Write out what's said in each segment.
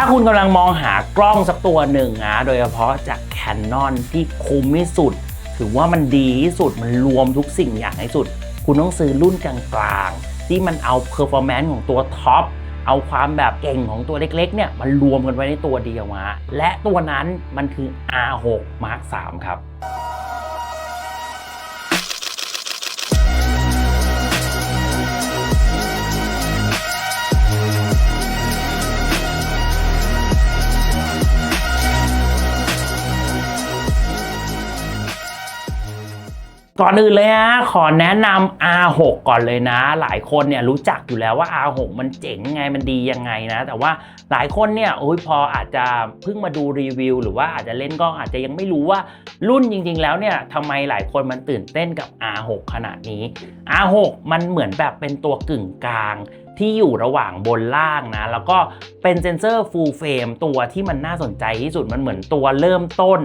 ถ้าคุณกำลังมองหากล้องสักตัวหนึ่งนะโดยเฉพาะจาก Canon ที่คุ้มที่สุด ถือว่ามันดีที่สุดมันรวมทุกสิ่งอย่างที่สุด คุณต้องซื้อรุ่นกลางๆ ที่มันเอา performance ของตัวท็อปเอาความแบบเก่งของตัวเล็กๆเนี่ยมันรวมกันไว้ในตัวเดียวมาและตัวนั้นมันคือ R6 Mark 3 ครับ ก่อนอื่นเลยนะขอแนะนำ R6 ก่อนเลยนะ หลายคนเนี่ยรู้จักอยู่แล้วว่า R6 มันเจ๋งไงมันดียังไงนะ แต่ว่าหลายคนเนี่ยโอ้ยพออาจจะเพิ่งมาดูรีวิว หรือว่าอาจจะเล่นกล้องอาจจะยังไม่รู้ว่ารุ่นจริง ๆ แล้วเนี่ยทำไมหลายคนมันตื่นเต้นกับ R6 ขนาดนี้ R6 มันเหมือนแบบเป็นตัวกึ่งกลางที่อยู่ระหว่างบนล่างนะ แล้วก็เป็นเซนเซอร์ full frame ตัวที่มันน่าสนใจที่สุดมันเหมือนตัวเริ่มต้น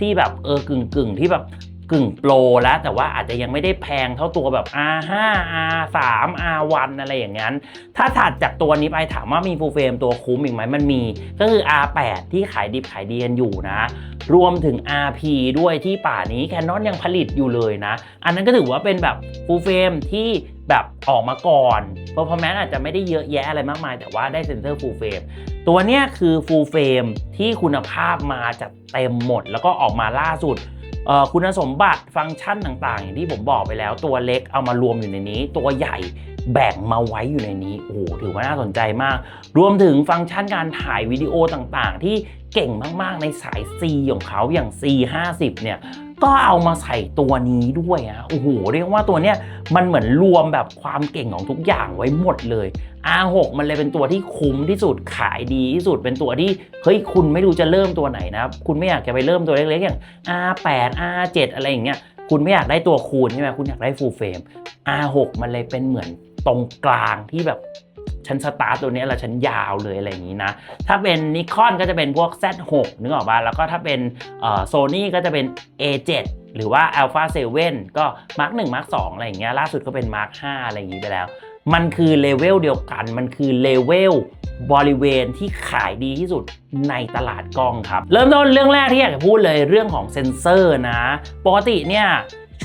ที่แบบเออกึ่งกึ่งๆที่แบบ กึ่งโปรแล้ว แต่ว่าอาจจะยังไม่ได้แพงเท่าตัวแบบ R5 R3 R1 อะไรอย่างนั้น ถ้าถัดจากตัวนี้ไปถามว่ามี full frame ตัวคุ้มอีกไหมมันมี ก็คือ R8 ที่ขายดิบขายดีกันอยู่นะ รวมถึง RP ด้วยที่ป่านี้ Canon ยังผลิตอยู่เลยนะ อันนั้นก็ถือว่าเป็นแบบ full frame ที่แบบออกมาก่อน performance อาจจะไม่ได้เยอะแยะอะไรมากมาย แต่ว่าได้เซนเซอร์ full frame ตัวเนี้ยคือ full frame ที่คุณภาพมาจัดเต็มหมด แล้วก็ออกมาล่าสุด คุณสมบัติฟังก์ชันต่างๆ อย่างที่ผมบอกไปแล้ว ตัวเล็กเอามารวมอยู่ในนี้ ตัวใหญ่แบ่งมาไว้อยู่ในนี้โอ้โหถือว่าน่าสนใจมาก รวมถึงฟังก์ชันการถ่ายวิดีโอต่างๆ ที่เก่งมากๆในสาย C ของเขาอย่าง C50 เนี่ยก็เอามาใส่ตัวนี้ด้วยอะโอ้โหเรียกว่าตัวเนี้ยมันเหมือนรวมแบบความเก่งของทุกอย่างไว้หมดเลย R6 มันเลยเป็นตัวที่คุ้มที่สุดขายดีที่สุดเป็นตัวที่เฮ้ยคุณไม่รู้จะเริ่มตัวไหนนะครับคุณไม่อยากจะไปเริ่มตัวเล็กๆอย่าง R8 R7 อะไรอย่างเงี้ยคุณไม่อยากได้ตัวคูณใช่ไหมคุณอยากได้ full frame R6 มันเลยเป็นเหมือนตรงกลางที่แบบฉันสตาร์ทตัวนี้แล้วฉันยาวเลยอะไรอย่างนี้นะ ถ้าเป็นนิคอนก็จะเป็นพวก Z6 นึกออกป่ะแล้วก็ถ้าเป็นโซนี่ก็จะเป็น A7 หรือว่า Alpha 7 ก็ Mark 1 Mark 2อะไรอย่างเงี้ยล่าสุดก็เป็น Mark 5อะไรอย่างงี้ไปแล้ว มันคือเลเวลเดียวกัน มันคือเลเวลบริเวณที่ขายดีที่สุดในตลาดกล้องครับ เริ่มต้นเรื่องแรกที่อยากจะพูดเลยเรื่องของเซนเซอร์นะ ปกติเนี่ย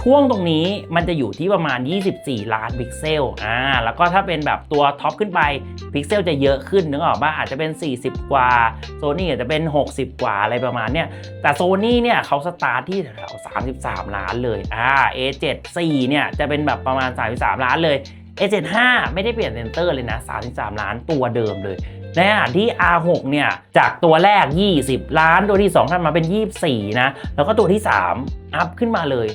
ช่วงตรงนี้มันจะอยู่ที่ประมาณ 24 ล้านพิกเซล อ่า แล้วก็ถ้าเป็นแบบตัวท็อปขึ้นไปพิกเซลจะเยอะขึ้นนึกออกป่ะอาจจะเป็น 40 กว่าโซนี่อาจจะเป็น 60 กว่าอะไรประมาณเนี้ย แต่โซนี่เนี่ยเขาสตาร์ทที่แถว33 ล้านเลย อ่า A74 เนี่ยจะเป็นแบบประมาณ 33 ล้านเลย A75 ไม่ได้เปลี่ยนเซนเตอร์เลยนะ 33 ล้านตัวเดิมเลยในขณะที่ R6 เนี่ย จากตัวแรก 20 ล้าน ตัวที่2ท่านมาเป็น 24 นะ แล้วก็ตัวที่ 3 อัพขึ้นมาเลย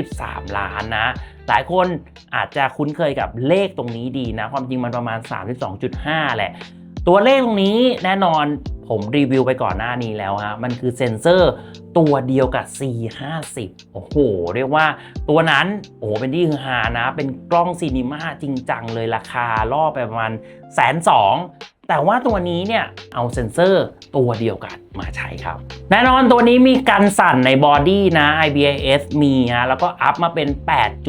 33 ล้านนะ หลายคนอาจจะคุ้นเคยกับเลขตรงนี้ดีนะ ความจริงมันประมาณ 32.5 แหละ ตัวเลขตรงนี้แน่นอน ผมรีวิวไปก่อนหน้านี้แล้วฮะมันคือเซ็นเซอร์ตัวเดียวกับ C50 โอ้โห เรียกว่าตัวนั้นโอ้โหเป็นที่ฮือฮานะ เป็นกล้องซีนิมาจริงจังเลยราคาล่อไปประมาณแสนสองแต่ว่าตัวนี้เนี่ยเอาเซ็นเซอร์ตัวเดียวกัน มาใช้ครับ แน่นอนตัวนี้มีกันสั่นในบอดี้นะ IBIS มีฮะแล้วก็อัพมาเป็น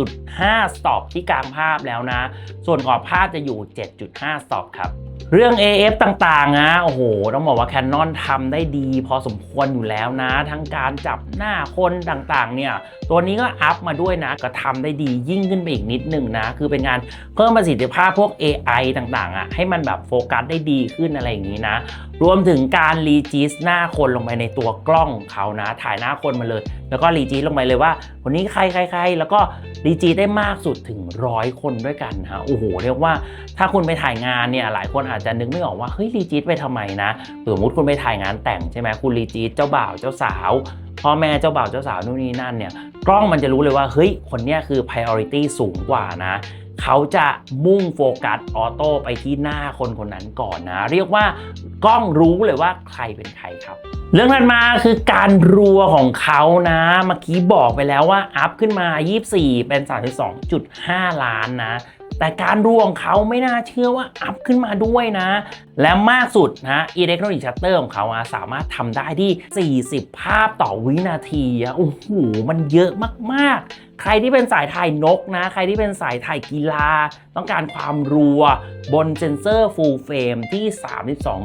8.5 สต็อปที่กลางภาพแล้วนะ ส่วนขอบภาพจะอยู่ 7.5 สต็อปครับเรื่อง AF ต่างๆนะโอ้โห ต้องบอกว่า Canon ทำได้ดีพอสมควรอยู่แล้วนะ ทั้งการจับหน้าคนต่างๆ เนี่ย ตัวนี้ก็อัพมาด้วยนะ ก็ทำได้ดียิ่งขึ้นไปอีกนิดหนึ่งนะ คือเป็นงานเพิ่มประสิทธิภาพพวก AI ต่างๆอะให้มันแบบโฟกัสได้ดีขึ้นอะไรอย่างนี้นะ รวมถึงการรีจิสหน้าคนลงไปในตัวกล้องของเขานะ ถ่ายหน้าคนมาเลย แล้วก็รีจิสลงไปเลยว่าคนนี้ใครใครใครแล้วก็รีจิสได้มากสุดถึงร้อยคนด้วยกันฮะโอ้โหเรียกว่าถ้าคุณไปถ่ายงานเนี่ยหลายคนอาจจะนึกไม่ออกว่าเฮ้ยรีจิสไปทำไมนะสมมติคุณไปถ่ายงานแต่งใช่ไหมคุณรีจิสเจ้าบ่าวเจ้าสาวพ่อแม่เจ้าบ่าวเจ้าสาวนู่นนี่นั่นเนี่ยกล้องมันจะรู้เลยว่าเฮ้ยคนเนี้ยคือ priority สูงกว่านะ เขาจะมุ่งโฟกัสออโต้ไปที่หน้าคนคนนั้นก่อนนะ เรียกว่ากล้องรู้เลยว่าใครเป็นใครครับ เรื่องถัดมาคือการรัวของเขานะเมื่อกี้บอกไปแล้วว่าอัพขึ้นมา 24 เป็น 32.5 ล้านนะแต่การรัวของเขาไม่น่าเชื่อว่าอัพขึ้นมาด้วยนะ และมากสุดนะอิเล็กทรอนิกส์ชัตเตอร์ของเขาสามารถทำได้ที่ 40 ภาพต่อวินาทีอะโอ้โหมันเยอะมากๆ ใครที่เป็นสายถ่ายนกนะ ใครที่เป็นสายถ่ายกีฬา ต้องการความรัวบนเซนเซอร์ full frame ที่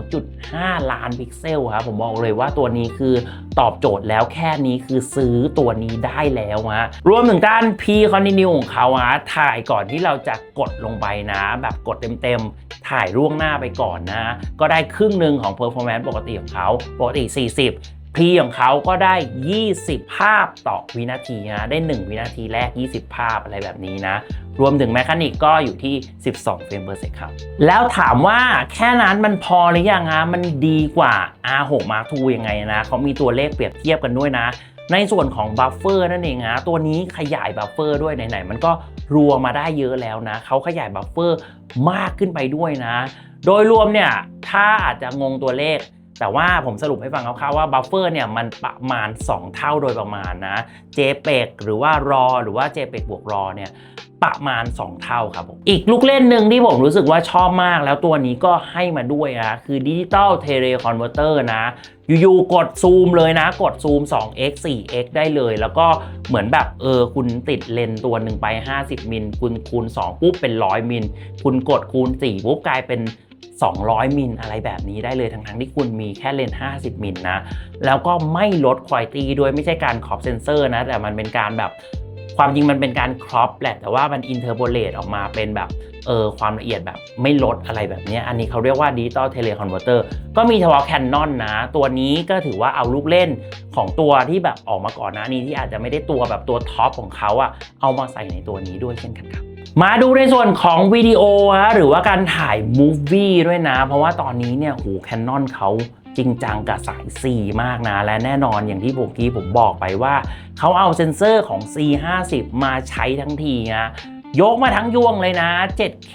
32.5 ล้านพิกเซลครับผมบอกเลยว่าตัวนี้คือตอบโจทย์แล้วแค่นี้คือซื้อตัวนี้ได้แล้วฮะรวมถึงด้าน P continue ของเขาฮะถ่ายก่อนที่เราจะกดลงไปนะ แบบกดเต็มๆ ถ่ายล่วงหน้าไปก่อนนะ ก็ได้ครึ่งหนึ่งของ performance ปกติของเขาปกติ 40 พีของเขาก็ได้ 20 ภาพต่อวินาทีนะ ได้ 1 วินาทีแรก 20 ภาพอะไรแบบนี้นะ รวมถึงแมคานิกก็อยู่ที่ 12 เฟรม per second ครับ แล้วถามว่าแค่นั้นมันพอหรือยังฮะ มันดีกว่า R6 Mark II ยังไงนะ เขามีตัวเลขเปรียบเทียบกันด้วยนะ ในส่วนของบัฟเฟอร์นั่นเองฮะตัวนี้ขยายบัฟเฟอร์ด้วยไหนๆ มันก็รัวมาได้เยอะแล้วนะ เขาขยายบัฟเฟอร์มากขึ้นไปด้วยนะ โดยรวมเนี่ย ถ้าอาจจะงงตัวเลข แต่ว่าผมสรุปให้ฟังคร่าวๆว่าบัฟเฟอร์เนี่ยมันประมาณ 2 เท่าโดยประมาณนะ JPEG หรือว่ารอหรือว่า JPEG บวกรอเนี่ยประมาณ 2 เท่าครับผมอีกลูกเล่นหนึ่งที่ผมรู้สึกว่าชอบมากแล้วตัวนี้ก็ให้มาด้วยนะคือดิจิตอลเทเลคอนเวอร์เตอร์นะอยู่ๆกดซูมเลยนะ กดซูม 2x 4x ได้เลย แล้วก็เหมือนแบบเออคุณติดเลนตัวหนึ่งไป 50 มิล คุณคูณ 2 ปุ๊บเป็น 100 มิล คุณกดคูณ 4 ปุ๊บกลายเป็น 200 มิลอะไรแบบนี้ได้เลยทั้งๆที่คุณมีแค่เลนส์50 มิลนะ แล้วก็ไม่ลดคุณภาพด้วยไม่ใช่การครอปเซนเซอร์นะ แต่มันเป็นการแบบความจริงมันเป็นการครอปแหละ แต่ว่ามันอินเทอร์โพเลตออกมาเป็นแบบเออความละเอียดแบบไม่ลดอะไรแบบนี้ อันนี้เขาเรียกว่าดิจิตอลเทเลคอนเวอร์เตอร์ก็มีเฉพาะ Canon นะ ตัวนี้ก็ถือว่าเอาลูกเล่นของตัวที่แบบออกมาก่อนหนะนี้ที่อาจจะไม่ได้ตัวแบบตัวท็อปของเขาอะเอามาใส่ในตัวนี้ด้วยเช่นกันครับ มาดูในส่วนของวิดีโอฮะหรือว่าการถ่ายมูฟวี่ด้วยนะ เพราะว่าตอนนี้เนี่ยหูแคนนอนเขาจริงจังกับสาย C มากนะ และแน่นอนอย่างที่ผมกี้ผมบอกไปว่า เขาเอาเซ็นเซอร์ของ C50 มาใช้ทั้งทีนะ ยกมาทั้งยวงเลยนะ 7K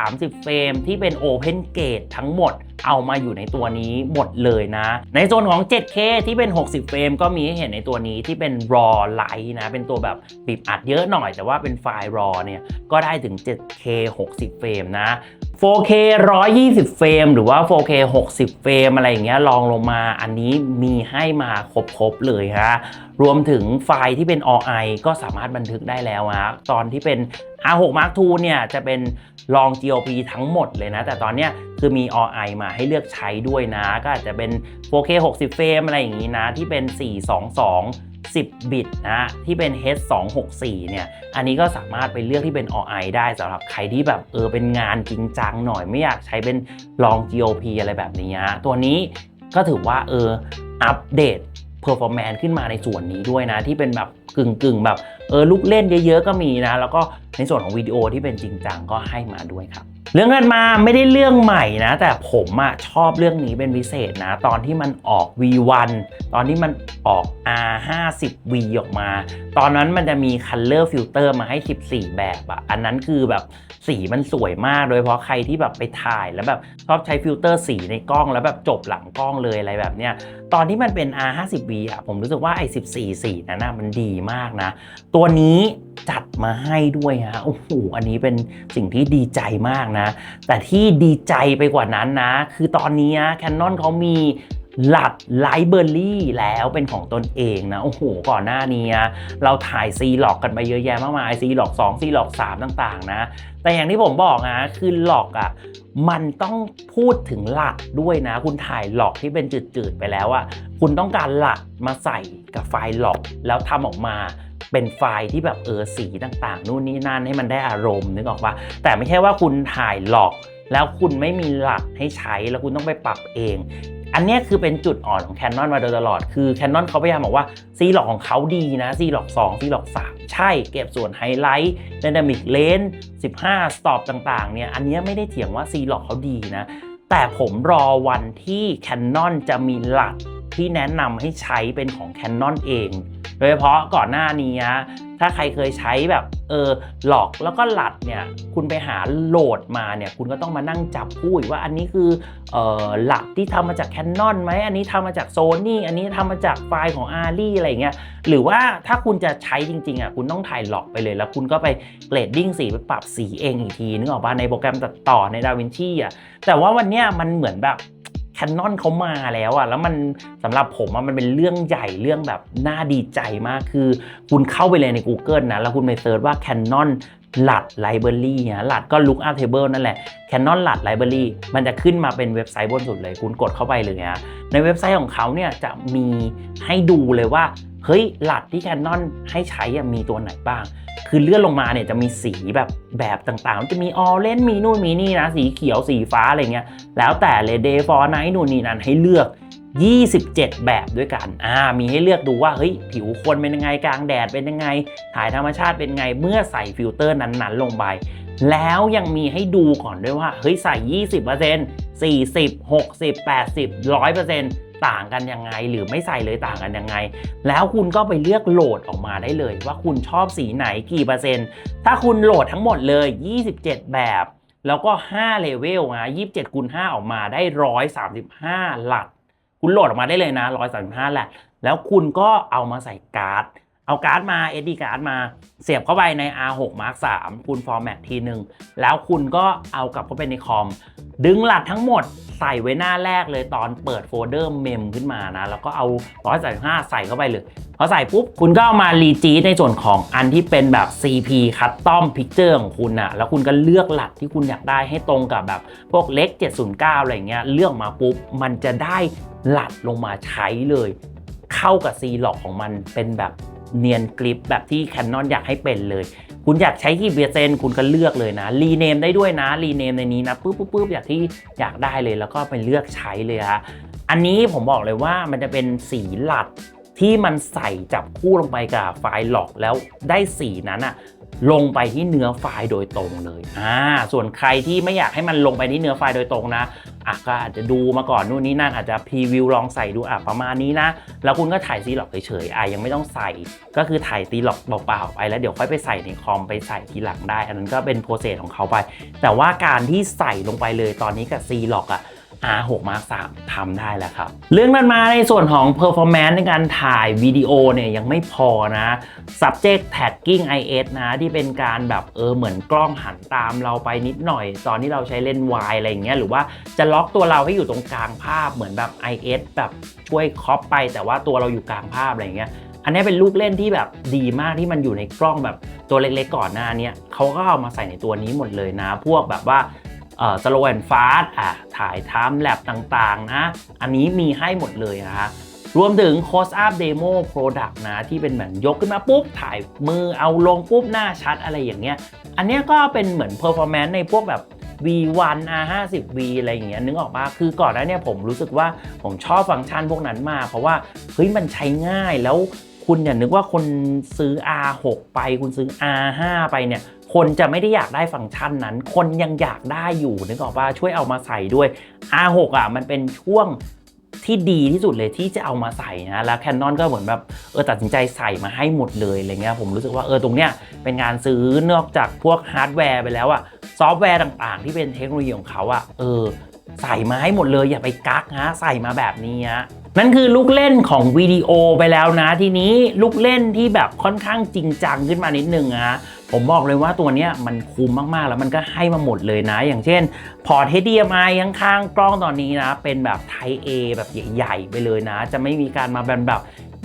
30 เฟรมที่เป็น Open Gate ทั้งหมดเอามาอยู่ในตัวนี้หมดเลยนะ ในส่วนของ 7K ที่เป็น 60 เฟรมก็มีให้เห็นในตัวนี้ที่เป็น RAW Light นะ เป็นตัวแบบบีบอัดเยอะหน่อย แต่ว่าเป็นไฟล์ RAW เนี่ย ก็ได้ถึง 7K 60 เฟรมนะ 4K 120 เฟรม หรือว่า 4K 60 เฟรม อะไรอย่างเงี้ยลองลงมาอันนี้มีให้มาครบๆเลยฮะรวมถึงไฟล์ที่เป็น OI ก็สามารถบันทึกได้แล้วฮะตอนที่เป็น R6 Mark II เนี่ยจะเป็นลอง GOP ทั้งหมดเลยนะ แต่ตอนเนี้ยคือมี OI มาให้เลือกใช้ด้วยนะ ก็อาจจะเป็น 4K 60 เฟรมอะไรอย่างงี้นะที่เป็น 422 10 บิตนะที่เป็น H264 เนี่ย อันนี้ก็สามารถไปเลือกที่เป็น OI ได้สำหรับใครที่แบบเออเป็นงานจริงจังหน่อยไม่อยากใช้เป็นลอง GOP อะไรแบบนี้ฮะตัวนี้ก็ถือว่าเอออัปเดต performance ขึ้นมาในส่วนนี้ด้วยนะ ที่เป็นแบบกึ่งกึ่งๆแบบเออลูกเล่นเยอะๆ ก็มีนะ แล้วก็ในส่วนของวิดีโอที่เป็นจริงจังก็ให้มาด้วยครับเรื่องถัดมาไม่ได้เรื่องใหม่นะ แต่ผมอะชอบเรื่องนี้เป็นพิเศษนะ ตอนที่มันออก V1 ตอนที่มันออก R50V ออกมา ตอนนั้นมันจะมี Color Filter มาให้ 14 แบบอะอันนั้นคือแบบสีมันสวยมาก โดยเฉพาะใครที่แบบไปถ่ายแล้วแบบชอบใช้ฟิลเตอร์สีในกล้องแล้วแบบจบหลังกล้องเลยอะไรแบบเนี้ย ตอนที่มันเป็น R50V อะผมรู้สึกว่าไอ้14สีนั้นนะมันดีมากนะ ตัวนี้จัดมาให้ด้วยฮะโอ้โหอันนี้เป็นสิ่งที่ดีใจมากนะ แต่ที่ดีใจไปกว่านั้นนะ คือตอนนี้แคนนอนเขามีหลัดไลเบอรี่แล้วเป็นของตนเองนะ โอ้โห ก่อนหน้านี้นะเราถ่ายซีหลอกกันไปเยอะแยะมากมายซีหลอก2ซีหลอก3 ต่างๆ นะ แต่อย่างที่ผมบอกนะคือหลอกอะมันต้องพูดถึงหลักด้วยนะ คุณถ่ายหลอกที่เป็นจืดๆไปแล้วอะคุณต้องการหลักมาใส่กับไฟล์หลอก แล้วทำออกมาเป็นไฟล์ที่แบบเออสีต่างๆ นู่นนี่นั่นให้มันได้อารมณ์นึกออกปะแต่ไม่ใช่ว่าคุณถ่ายหลอกแล้วคุณไม่มีหลักให้ใช้แล้วคุณต้องไปปรับเอง อันนี้คือเป็นจุดอ่อนของแคนนอนมาโดยตลอด คือแคนนอนเขาพยายามบอกว่าซีหลอกของเขาดีนะซีหลอก2ซีหลอก3 ใช่เก็บส่วนไฮไลท์ไดนามิกเลน15 Stop ต่างๆเนี่ยอันนี้ไม่ได้เถียงว่าซีหลอกเขาดีนะ แต่ผมรอวันที่แคนนอนจะมีหลัก ที่แนะนำให้ใช้เป็นของ Canon เอง โดยเฉพาะก่อนหน้านี้ถ้าใครเคยใช้แบบเออหลอกแล้วก็หลัดเนี่ยคุณไปหาโหลดมาเนี่ยคุณก็ต้องมานั่งจับคู่อีกว่าอันนี้คือเออหลักที่ทำมาจาก Canon ไหมอันนี้ทำมาจาก Sony อันนี้ทำมาจากไฟล์ของ a r i อะไรเงี้ยหรือว่าถ้าคุณจะใช้จริงๆอะคุณต้องถ่ายหลอกไปเลย แล้วคุณก็ไปเกรดดิ้งสีไปปรับสีเองอีกทีนึกออกป่ะในโปรแกรมตัดต่อใน DaVinci อะแต่ว่าวันเนี้ยมันเหมือนแบบ แคนนอนเขามาแล้วอะแล้วมันสำหรับผมอะมันเป็นเรื่องใหญ่เรื่องแบบน่าดีใจมากคือ คุณเข้าไปเลยใน Google นะ แล้วคุณไปเซิร์ชว่า Canon หลัดไลบรารีนะหลัดก็ Look Up Table นั่นแหละ Canon หลัดไลบรารีมันจะขึ้นมาเป็นเว็บไซต์บนสุดเลย คุณกดเข้าไปเลยนะในเว็บไซต์ของเขาเนี่ยจะมีให้ดูเลยว่า เฮ้ยหลัดที่ Canon ให้ใช้อะมีตัวไหนบ้าง คือเลื่อนลงมาเนี่ยจะมีสีแบบแบบต่างๆ จะมีออเรนมีนู่นมีนี่นะ สีเขียวสีฟ้าอะไรเงี้ย แล้วแต่เลย day for night นู่นนี่นั่นให้เลือก 27 แบบด้วยกัน อ่า มีให้เลือกดูว่าเฮ้ยผิวคนเป็นยังไงกลางแดดเป็นยังไง ถ่ายธรรมชาติเป็นยังไงเมื่อใส่ฟิลเตอร์นั้นๆ ลงไป แล้วยังมีให้ดูก่อนด้วยว่าเฮ้ยใส่ 20% 40 60 80 100% ต่างกันยังไง หรือไม่ใส่เลยต่างกันยังไง แล้วคุณก็ไปเลือกโหลดออกมาได้เลย ว่าคุณชอบสีไหนกี่เปอร์เซ็นต์ ถ้าคุณโหลดทั้งหมดเลย 27 แบบ แล้วก็5เลเวลนะ27คูณ5ออกมาได้ 135 หลัด คุณโหลดออกมาได้เลยนะ 135 หละแล้วคุณก็เอามาใส่การ์ด เอาการ์ดมา SD การ์ดมา เสียบเข้าไปใน R6 Mark 3คุณฟอร์แมตทีหนึ่งแล้วคุณก็เอากลับเข้าไปในคอม ดึงหลัดทั้งหมดใส่ไว้หน้าแรกเลยตอนเปิดโฟลเดอร์เมมขึ้นมานะ แล้วก็เอา 135 ใส่เข้าไปเลยพอใส่ปุ๊บ คุณก็เอามารีจีในส่วนของอันที่เป็นแบบ CP Custom Picture ของคุณอะแล้วคุณก็เลือกหลัดที่คุณอยากได้ให้ตรงกับแบบพวกเล็ก 709 อะไรเงี้ยเลือกมาปุ๊บ มันจะได้หลัดลงมาใช้เลย เข้ากับ C หลอกของมันเป็นแบบ เนียนกริปแบบที่แคนนอนอยากให้เป็นเลย คุณอยากใช้กี่เปอร์เซ็นต์คุณก็เลือกเลยนะ รีเนมได้ด้วยนะ รีเนมในนี้นะปุ๊บปุ๊บปุ๊บอยากที่อยากได้เลยแล้วก็ไปเลือกใช้เลยฮะอันนี้ผมบอกเลยว่ามันจะเป็นสีหลัดที่มันใส่จับคู่ลงไปกับไฟล์หลอกแล้วได้สีนั้นอะ ลงไปที่เนื้อไฟล์โดยตรงเลย อ่า ส่วนใครที่ไม่อยากให้มันลงไปที่เนื้อไฟล์โดยตรงนะอะก็อาจจะดูมาก่อนนู่นนี่นั่นอาจจะพรีวิวลองใส่ดูอะประมาณนี้นะ แล้วคุณก็ถ่ายซีหลอกเฉยๆอะยังไม่ต้องใส่ ก็คือถ่ายซีหลอกเปล่าๆไปแล้วเดี๋ยวค่อยไปใส่ในคอมไปใส่ทีหลังได้ อันนั้นก็เป็นโปรเซสของเขาไป แต่ว่าการที่ใส่ลงไปเลยตอนนี้กับซีหลอกอะ R6 Mark 3ทำได้แล้วครับ เรื่องนั้นมาในส่วนของ performance ในการถ่ายวิดีโอเนี่ยยังไม่พอนะ subject tagging IS นะที่เป็นการแบบเออเหมือนกล้องหันตามเราไปนิดหน่อย ตอนที่เราใช้เลนส์วายอะไรอย่างเงี้ยหรือว่าจะล็อกตัวเราให้อยู่ตรงกลางภาพเหมือนแบบ IS แบบช่วยครอปไปแต่ว่าตัวเราอยู่กลางภาพอะไรอย่างเงี้ยอันนี้เป็นลูกเล่นที่แบบดีมากที่มันอยู่ในกล้องแบบตัวเล็กๆก่อนหน้านี้เขาก็เอามาใส่ในตัวนี้หมดเลยนะ พวกแบบว่า เอ่อ slow and fast อะถ่าย time lapse ต่างๆนะ อันนี้มีให้หมดเลยนะคะรวมถึง close up demo product นะ ที่เป็นเหมือนยกขึ้นมาปุ๊บ ถ่ายมือเอาลงปุ๊บ หน้าชัดอะไรอย่างเงี้ย อันเนี้ยก็เป็นเหมือน performance ในพวกแบบ V1 R50V อะไรอย่างเงี้ยนึกออกปะคือก่อนหน้าเนี้ผมรู้สึกว่าผมชอบฟังก์ชันพวกนั้นมากเพราะว่า เฮ้ย มันใช้ง่ายแล้วคุณอย่านึกว่าคนซื้อ R6 ไป คุณซื้อ R5 ไปเนี่ย คนจะไม่ได้อยากได้ฟังก์ชันนั้น คนยังอยากได้อยู่นึกออกปะช่วยเอามาใส่ด้วย R6 อะมันเป็นช่วงที่ดีที่สุดเลยที่จะเอามาใส่นะแล้ว Canon ก็เหมือนแบบเออตัดสินใจใส่มาให้หมดเลยอะไรเงี้ยผมรู้สึกว่าเออตรงเนี้ยเป็นงานซื้อนอกจากพวกฮาร์ดแวร์ไปแล้วอะซอฟต์แวร์ต่างๆ ที่เป็นเทคโนโลยีของเขาอะเออใส่มาให้หมดเลยอย่าไปกักฮะใส่มาแบบนี้ฮะ นั่นคือลูกเล่นของวิดีโอไปแล้วนะ ทีนี้ลูกเล่นที่แบบค่อนข้างจริงจังขึ้นมานิดนึงอะผมบอกเลยว่าตัวเนี้ยมันคุ้มมากๆ แล้วมันก็ให้มาหมดเลยนะ อย่างเช่น พอร์ต HDMI ข้างๆกล้องตอนนี้นะ เป็นแบบ Type A แบบใหญ่ ๆ ไปเลยนะ จะไม่มีการมาแบบแบบ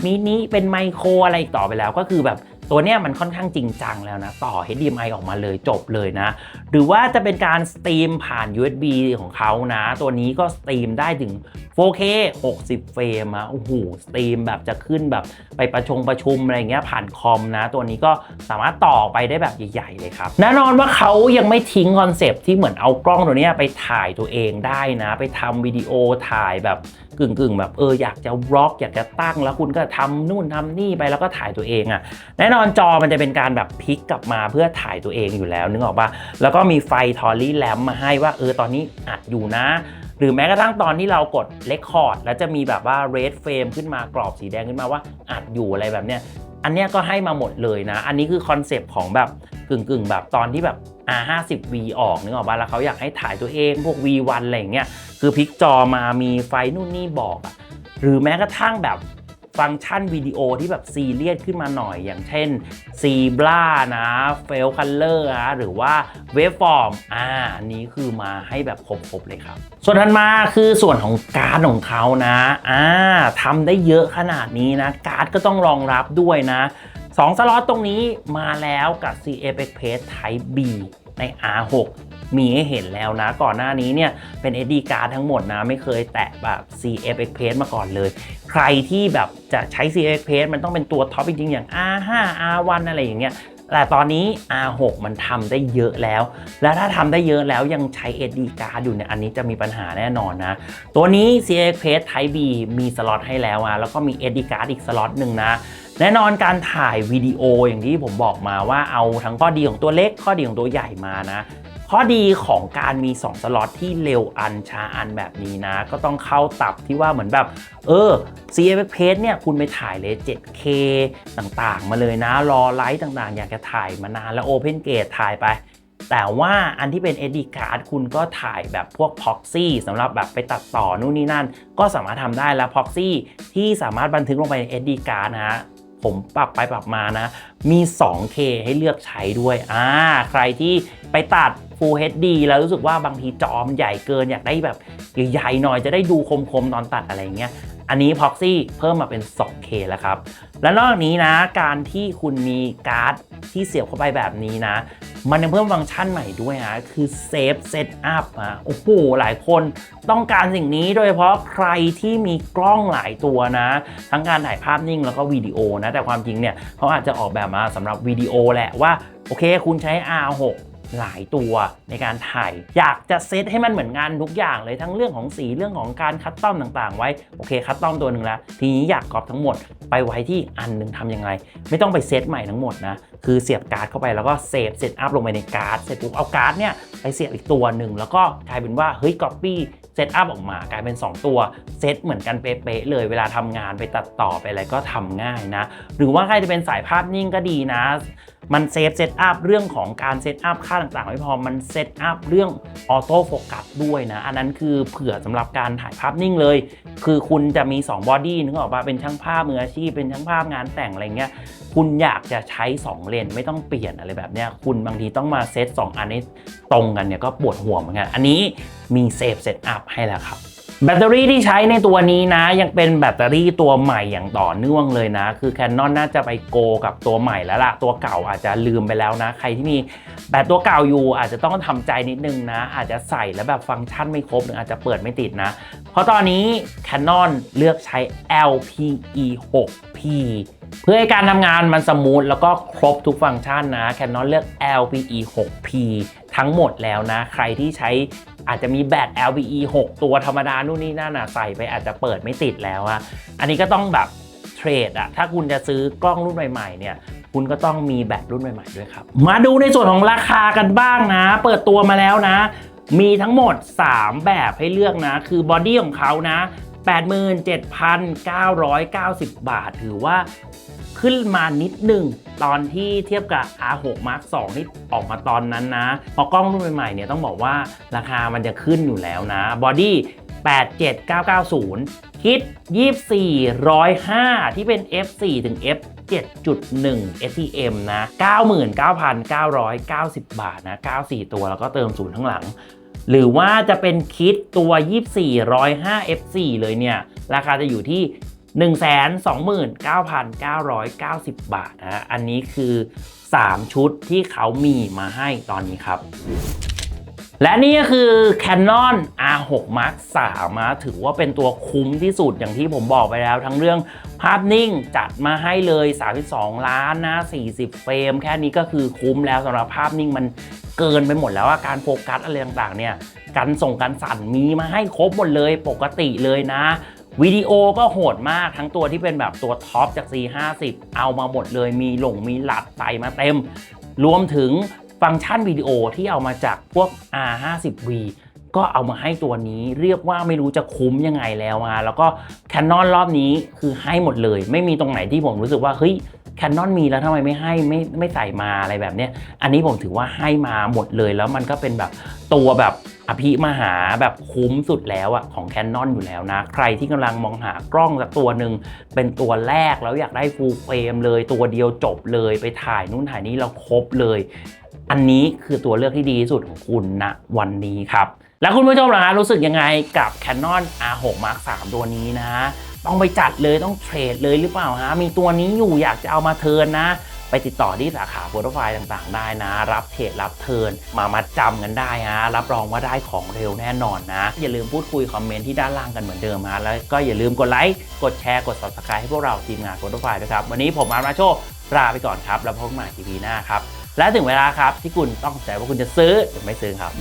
มินิเป็นไมโครอะไรต่อไปแล้วก็คือแบบ ตัวเนี้ยมันค่อนข้างจริงจังแล้วนะ ต่อ HDMI ออกมาเลยจบเลยนะ หรือว่าจะเป็นการสตรีมผ่าน USB ของเขานะ ตัวนี้ก็สตรีมได้ถึง 4K 60 เฟรมอะโอ้โหสตรีมแบบจะขึ้นแบบไปประชงประชุมอะไรเงี้ยผ่านคอมนะ ตัวนี้ก็สามารถต่อไปได้แบบใหญ่ ๆ เลยครับแน่นอนว่าเขายังไม่ทิ้งคอนเซปที่เหมือนเอากล้องตัวเนี้ยไปถ่ายตัวเองได้นะ ไปทำวิดีโอถ่ายแบบ กึ่งๆแบบเอออยากจะบล็อกอยากจะตั้งแล้วคุณก็ทำนู่นทำนี่ไปแล้วก็ถ่ายตัวเองอะแน่นอนจอมันจะเป็นการแบบพลิกกลับมาเพื่อถ่ายตัวเองอยู่แล้วนึกออกปะแล้วก็มีไฟทอรี่แลมมาให้ว่าเออตอนนี้อัดอยู่นะหรือแม้กระทั่งตอนที่เรากดเลคคอร์ดแล้วจะมีแบบว่าเรดเฟรมขึ้นมากรอบสีแดงขึ้นมาว่าอัดอยู่อะไรแบบเนี้ยอันเนี้ยก็ให้มาหมดเลยนะ อันนี้คือคอนเซปต์ของแบบกึ่งกึ่งๆแบบตอนที่แบบ R50V ออกนึกออกปะแล้วเขาอยากให้ถ่ายตัวเองพวก V1 อะไรอย่างเงี้ยคือพลิกจอมามีไฟนู่นนี่บอกอะหรือแม้กระทั่งแบบฟังก์ชันวิดีโอที่แบบซีเรียสขึ้นมาหน่อยอย่างเช่น c b l a นะ f a i l Color นะหรือว่า Waveform อ่านนี้คือมาให้แบบครบๆเลยครับ ส่วนถัดมาคือส่วนของการ์ดของเขานะอ่าทำได้เยอะขนาดนี้นะ การ์ดก็ต้องรองรับด้วยนะ 2สล็อตตรงนี้มาแล้วกับ CF Express Type B ใน R6 มีให้เห็นแล้วนะ ก่อนหน้านี้เนี่ยเป็น SD card ทั้งหมดนะ ไม่เคยแตะแบบ CF Express มาก่อนเลย ใครที่แบบจะใช้ CF Express มันต้องเป็นตัวท็อปจริงๆอย่าง R5 R1 อะไรอย่างเงี้ย แต่ตอนนี้ R6 มันทำได้เยอะแล้ว และถ้าทำได้เยอะแล้วยังใช้ SD card อยู่เนี่ยอันนี้จะมีปัญหาแน่นอนนะ ตัวนี้ CA Express Type B มีสล็อตให้แล้วอะแล้วก็มี SD card อีกสล็อตหนึ่งนะแน่นอนการถ่ายวิดีโออย่างที่ผมบอกมาว่าเอาทั้งข้อดีของตัวเล็กข้อดีของตัวใหญ่มานะ ข้อดีของการมี 2 สล็อตที่เร็วอันช้าอันแบบนี้นะ ก็ต้องเข้าตับที่ว่าเหมือนแบบ เออ CF p a g e เนี่ยคุณไปถ่ายเลย 7K ต่างๆ มาเลยนะ รอไลท์ต่างๆ อยากจะถ่ายมานานแล้ว Open Gate ถ่ายไป แต่ว่าอันที่เป็น SD card คุณก็ถ่ายแบบพวก proxy สำหรับแบบไปตัดต่อนู่นนี่นั่น ก็สามารถทำได้แล้ว proxy ที่สามารถบันทึกลงไปใน SD card นะฮะผมปรับไปปรับมานะ มี 2K ให้เลือกใช้ด้วย อ่า ใครที่ไปตัด Full HD แล้วรู้สึกว่าบางทีจอมนใหญ่เกินอยากได้แบบใหญ่ๆหน่อยจะได้ดูคมๆตอนตัดอะไรเงี้ยอันนี้ Proxy เพิ่มมาเป็น 2K แล้วครับ และนอกจากนี้นะ การที่คุณมีการ์ดที่เสียบเข้าไปแบบนี้นะ มันยังเพิ่มฟังก์ชันใหม่ด้วยนะ คือ Save Setup อะโอ้โห หลายคนต้องการสิ่งนี้โดยเฉพาะใครที่มีกล้องหลายตัวนะ ทั้งการถ่ายภาพนิ่งแล้วก็วิดีโอนะ แต่ความจริงเนี่ยเขาอาจจะออกแบบมาสำหรับวิดีโอแหละว่า โอเค คุณใช้ R6 หลายตัวในการถ่าย อยากจะเซตให้มันเหมือนงานทุกอย่างเลยทั้งเรื่องของสีเรื่องของการคัดต้อมต่างๆ ไว้โอเคคัดต้อมตัวหนึ่งแล้ว ทีนี้อยากกรอบทั้งหมดไปไว้ที่อันหนึ่งทำยังไง ไม่ต้องไปเซตใหม่ทั้งหมดนะคือเสียบการ์ดเข้าไปแล้วก็เซฟเซตอัพลงไปในการ์ดเสร็จปุ๊บเอาการ์ดเนี่ยไปเสียบอีกตัวหนึ่งแล้วก็กลายเป็นว่าเฮ้ยก๊อปปี้เซตอัพออกมากลายเป็น 2 ตัวเซตเหมือนกันเป๊ะๆเลยเวลาทำงานไปตัดต่อไปอะไรก็ทำง่ายนะ หรือว่าใครจะเป็นสายภาพนิ่งก็ดีนะ มันเซฟเซตอัพเรื่องของการเซตอัพค่าต่างๆไม่พอ มันเซตอัพเรื่องออโต้โฟกัสด้วยนะ อันนั้นคือเผื่อสำหรับการถ่ายภาพนิ่งเลย คือคุณจะมี 2 บอดี้นึกออกป่ะเป็นช่างภาพมืออาชีพ เป็นช่างภาพงานแต่งอะไรเงี้ย คุณอยากจะใช้ 2 เลนไม่ต้องเปลี่ยนอะไรแบบเนี้ย คุณบางทีต้องมาเซต2อันนี้ตรงกันเนี่ยก็ปวดหัวเหมือนกัน อันนี้มีเซฟเซตอัพให้แล้วครับ แบตเตอรี่ที่ใช้ในตัวนี้นะ ยังเป็นแบตเตอรี่ตัวใหม่อย่างต่อเนื่องเลยนะ คือ Canon น่าจะไปโกกับตัวใหม่แล้วล่ะ ตัวเก่าอาจจะลืมไปแล้วนะ ใครที่มีแบตตัวเก่าอยู่ อาจจะต้องทำใจนิดนึงนะ อาจจะใส่แล้วแบบฟังก์ชันไม่ครบหรืออาจจะเปิดไม่ติดนะ เพราะตอนนี้ Canon เลือกใช้ LPE 6P เพื่อให้การทำงานมันสมูทแล้วก็ครบทุกฟังก์ชันนะ Canon เลือก LPE 6P ทั้งหมดแล้วนะ ใครที่ใช้ อาจจะมีแบต LPE 6 ตัวธรรมดานู่นนี่นั่นนะใส่ไปอาจจะเปิดไม่ติดแล้วอะอันนี้ก็ต้องแบบเทรดอะถ้าคุณจะซื้อกล้องรุ่นใหม่ๆเนี่ยคุณก็ต้องมีแบตรุ่นใหม่ๆด้วยครับ มาดูในส่วนของราคากันบ้างนะ เปิดตัวมาแล้วนะ มีทั้งหมด 3 แบบให้เลือกนะ คือบอดี้ของเขานะ 87,990 บาท ถือว่า ขึ้นมานิดหนึ่งตอนที่เทียบกับ R6 Mark 2ที่ออกมาตอนนั้นนะ พอกล้องรุ่นใหม่ๆเนี่ยต้องบอกว่าราคามันจะขึ้นอยู่แล้วนะบอดี้ 87990 คิด 2405 ที่เป็น F4 ถึง F 7.1 STM นะ 99,990 บาทนะ 94 ตัวแล้วก็เติมศูนย์ข้างหลัง หรือว่าจะเป็นคิดตัว 2405 F4 เลยเนี่ย ราคาจะอยู่ที่ 129,990 บาทนะอันนี้คือ 3 ชุดที่เขามีมาให้ตอนนี้ครับ และนี่ก็คือ Canon R6 Mark 3นะถือว่าเป็นตัวคุ้มที่สุดอย่างที่ผมบอกไปแล้ว ทั้งเรื่องภาพนิ่งจัดมาให้เลย 32 ล้านนะ 40 เฟรม แค่นี้ก็คือคุ้มแล้วสำหรับภาพนิ่งมันเกินไปหมดแล้วอะการโฟกัสอะไรต่างๆเนี่ยการส่งการสั่นมีมาให้ครบหมดเลยปกติเลยนะ วิดีโอก็โหดมากทั้งตัวที่เป็นแบบตัวท็อปจาก C50 เอามาหมดเลยมีหลงมีหลัดใส่มาเต็ม รวมถึงฟังก์ชันวิดีโอที่เอามาจากพวก R50V ก็เอามาให้ตัวนี้เรียกว่าไม่รู้จะคุ้มยังไงแล้วมาแล้วก็ Canon รอบนี้คือให้หมดเลย ไม่มีตรงไหนที่ผมรู้สึกว่าเฮ้ย Canon มีแล้วทำไมไม่ให้ไม่ไม่ใส่มาอะไรแบบเนี้ยอันนี้ผมถือว่าให้มาหมดเลยแล้วมันก็เป็นแบบตัวแบบ อภิมหาแบบคุ้มสุดแล้วอะของ Canon อยู่แล้วนะ ใครที่กำลังมองหากล้องสักตัวหนึ่งเป็นตัวแรกแล้วอยากได้ฟูลเฟรมเลยตัวเดียวจบเลยไปถ่ายนู่นถ่ายนี้เราครบเลย อันนี้คือตัวเลือกที่ดีที่สุดของคุณณวันนี้ครับแล้วคุณผู้ชมล่ะฮะรู้สึกยังไงกับ Canon R6 Mark 3 ตัวนี้นะ ต้องไปจัดเลยต้องเทรดเลยหรือเปล่าฮะมีตัวนี้อยู่อยากจะเอามาเทิร์นนะ ติดต่อที่สาขาโฟโต้ไฟล์ต่างๆ ได้นะ รับเทรดรับเทิร์นมามาจำกันได้ฮะรับรองว่าได้ของเร็วแน่นอนนะ อย่าลืมพูดคุยคอมเมนต์ที่ด้านล่างกันเหมือนเดิมฮะแล้วก็อย่าลืมกดไลค์กดแชร์กด subscribe ให้พวกเราทีมงานโฟโต้ไฟล์ด้วยครับวันนี้ผมอาร์มาโชลาไปก่อนครับแล้วพบกันใหม่ EP หน้าครับและถึงเวลาครับที่คุณต้องตัดสินใจว่าคุณจะซื้อหรือไม่ซื้อครับ